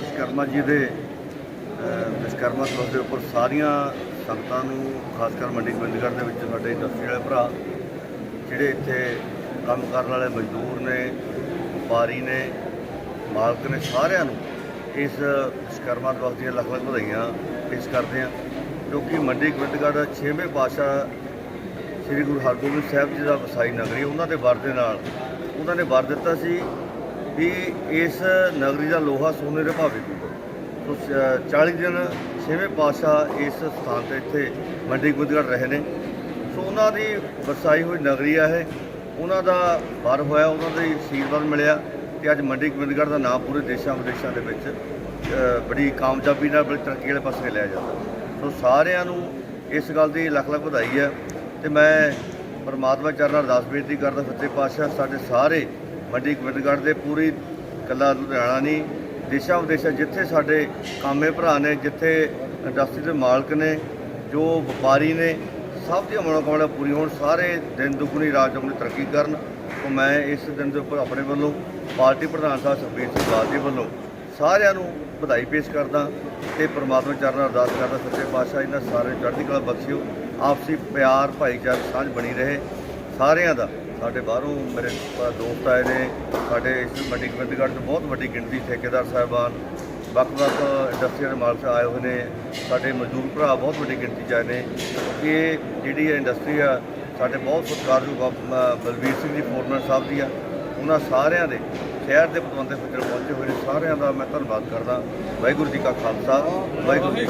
ਵਿਸ਼ਕਰਮਾ ਜੀ ਦੇ ਅਹ, ਵਿਸ਼ਕਰਮਾ ਦਿਵਸ ਦੇ ਉੱਪਰ ਸਾਰੀਆਂ ਸੰਗਤਾਂ ਨੂੰ ਖਾਸ ਕਰ ਮੰਡੀ ਗੋਬਿੰਦਗੜ੍ਹ ਦੇ ਵਿੱਚ ਸਾਡੇ ਇੰਡਸਟਰੀ ਵਾਲੇ ਭਰਾ ਜਿਹੜੇ ਇੱਥੇ ਕੰਮ ਕਰਨ ਵਾਲੇ ਮਜ਼ਦੂਰ ਨੇ ਵਪਾਰੀ ਨੇ ਮਾਲਕ ਨੇ ਸਾਰਿਆਂ ਨੂੰ ਇਸ ਵਿਸ਼ਕਰਮਾ ਦਿਵਸ ਦੀਆਂ ਲੱਖ ਲੱਖ ਵਧਾਈਆਂ ਪੇਸ਼ ਕਰਦੇ ਹਾਂ ਕਿਉਂਕਿ ਮੰਡੀ ਗੋਬਿੰਦਗੜ੍ਹ ਛੇਵੇਂ ਪਾਤਸ਼ਾਹ ਸ੍ਰੀ ਗੁਰੂ ਹਰਗੋਬਿੰਦ ਸਾਹਿਬ ਜੀ ਦਾ ਵਸਾਈ ਨਗਰੀ ਉਹਨਾਂ ਦੇ ਵਰ ਦੇ ਨਾਲ ਉਹਨਾਂ ਨੇ ਵਰ ਦਿੱਤਾ ਸੀ। ਵੀ ਇਸ ਨਗਰੀ ਦਾ ਲੋਹਾ ਸੋਨੇ ਦੇ ਭਾਵੇਂ ਸੋ ਸ- 40 ਦਿਨ ਛੇਵੇਂ ਪਾਤਸ਼ਾਹ ਇਸ ਸਥਾਨ ਤੇ ਇੱਥੇ ਮੰਡੀ ਗੁੰਦਗੜ ਰਹੇ ਨੇ। ਸੋ, ਉਹਨਾਂ ਦੀ ਵਰਸਾਈ ਹੋਈ ਨਗਰੀ ਆ ਇਹ। ਉਹਨਾਂ ਦਾ ਵਰ ਹੋਇਆ, ਉਹਨਾਂ ਦੇ ਆਸ਼ੀਰਵਾਦ ਮਿਲਿਆ ਤੇ ਅੱਜ ਮੰਡੀ ਗੋਬਿੰਦਗੜ੍ਹ ਦਾ ਨਾਮ ਪੂਰੇ ਦੇਸ਼ਾਂ ਵਿਦੇਸ਼ਾਂ ਦੇ ਵਿੱਚ ਬੜੀ ਕਾਮਯਾਬੀ ਨਾਲ, ਬੜੀ ਤਰੱਕੀ ਵਾਲੇ ਪਾਸੇ ਲਿਆ ਜਾਂਦਾ। ਸੋ, ਸਾਰਿਆਂ ਨੂੰ ਇਸ ਗੱਲ ਦੀ ਲੱਖ ਲੱਖ ਵਧਾਈ ਹੈ ਤੇ ਮੈਂ ਪਰਮਾਤਮਾ ਚਰਨਾਂ ਅਰਦਾਸ ਬੇਨਤੀ ਕਰਦਾ, ਸੱਚੇ ਪਾਤਸ਼ਾਹ, ਸਾਡੇ ਸਾਰੇ ਮੰਡੀ ਗੋਬਿੰਦਗੜ੍ਹ ਦੇ ਪੂਰੀ ਕੱਲਾ ਲੁਧਿਆਣਾ ਨਹੀਂ, ਦੇਸ਼ਾਂ ਵਿਦੇਸ਼ਾਂ ਜਿੱਥੇ ਸਾਡੇ ਕਾਮੇ ਭਰਾ ਨੇ, ਜਿੱਥੇ ਇੰਡਸਟਰੀ ਦੇ ਮਾਲਕ ਨੇ, ਜੋ ਵਪਾਰੀ ਨੇ, ਸਭ ਦੀਆਂ ਮਨੋਕਾਮਨਾ ਪੂਰੀ ਹੋਣ, ਸਾਰੇ ਦਿਨ ਦੁਗਣੀ ਰਾਤ ਚੌਗੁਣੀ ਤਰੱਕੀ ਕਰਨ ਤੋਂ ਮੈਂ ਇਸ ਦਿਨ ਦੇ ਉੱਪਰ ਆਪਣੇ ਵੱਲੋਂ ਪਾਰਟੀ ਪ੍ਰਧਾਨ ਸਾਹਿਬ ਸੁਖਬੀਰ ਸਿੰਘ ਬਾਦਲ ਜੀ ਵੱਲੋਂ ਸਾਰਿਆਂ ਨੂੰ ਵਧਾਈ ਪੇਸ਼ ਕਰਦਾ ਤੇ ਪ੍ਰਮਾਤਮਾ ਚਰਨਾਂ ਅਰਦਾਸ ਕਰਦਾ, ਸੱਚੇ ਪਾਤਸ਼ਾਹ ਇਹਨਾਂ ਸਾਰਿਆਂ ਨੂੰ ਚੜ੍ਹਦੀ ਕਲਾ ਬਖਸ਼ਿਓ, ਆਪਸੀ ਪਿਆਰ ਭਾਈਚਾਰਾ ਸਾਂਝ ਬਣੀ ਰਹੇ, ਸਾਰਿਆਂ ਦਾ ਸਾਡੇ ਬਾਹਰੋਂ ਮੇਰੇ ਦੋਸਤ ਆਏ ਨੇ। ਸਾਡੇ ਇਸ ਮੰਡੀ ਗੋਬਿੰਦਗੜ੍ਹ ਤੋਂ ਬਹੁਤ ਵੱਡੀ ਗਿਣਤੀ ਠੇਕੇਦਾਰ ਸਾਹਿਬਾਨ ਵੱਖ-ਵੱਖ ਇੰਡਸਟਰੀਆਂ ਦੇ ਮਾਲਕ ਆਏ ਹੋਏ ਨੇ। ਸਾਡੇ ਮਜ਼ਦੂਰ ਭਰਾ ਬਹੁਤ ਵੱਡੀ ਗਿਣਤੀ 'ਚ ਆਏ ਨੇ। ਇਹ ਜਿਹੜੀ ਇਹ ਇੰਡਸਟਰੀ ਆ ਸਾਡੇ ਬਹੁਤ ਸਤਿਕਾਰਯੋਗ ਅ, ਬਲਬੀਰ ਸਿੰਘ ਜੀ ਫੋਰਮੈਨ ਸਾਹਿਬ ਦੀ ਆ ਉਹਨਾਂ ਸਾਰਿਆਂ ਦੇ ਸ਼ਹਿਰ ਦੇ ਪਤਵੰਤੇ ਫਿਕਰ ਪਹੁੰਚੇ ਹੋਏ ਨੇ। ਸਾਰਿਆਂ ਦਾ ਮੈਂ ਧੰਨਵਾਦ ਕਰਦਾ। ਵਾਹਿਗੁਰੂ ਜੀ ਕਾ ਖਾਲਸਾ ਵਾਹਿਗੁਰੂ ਜੀ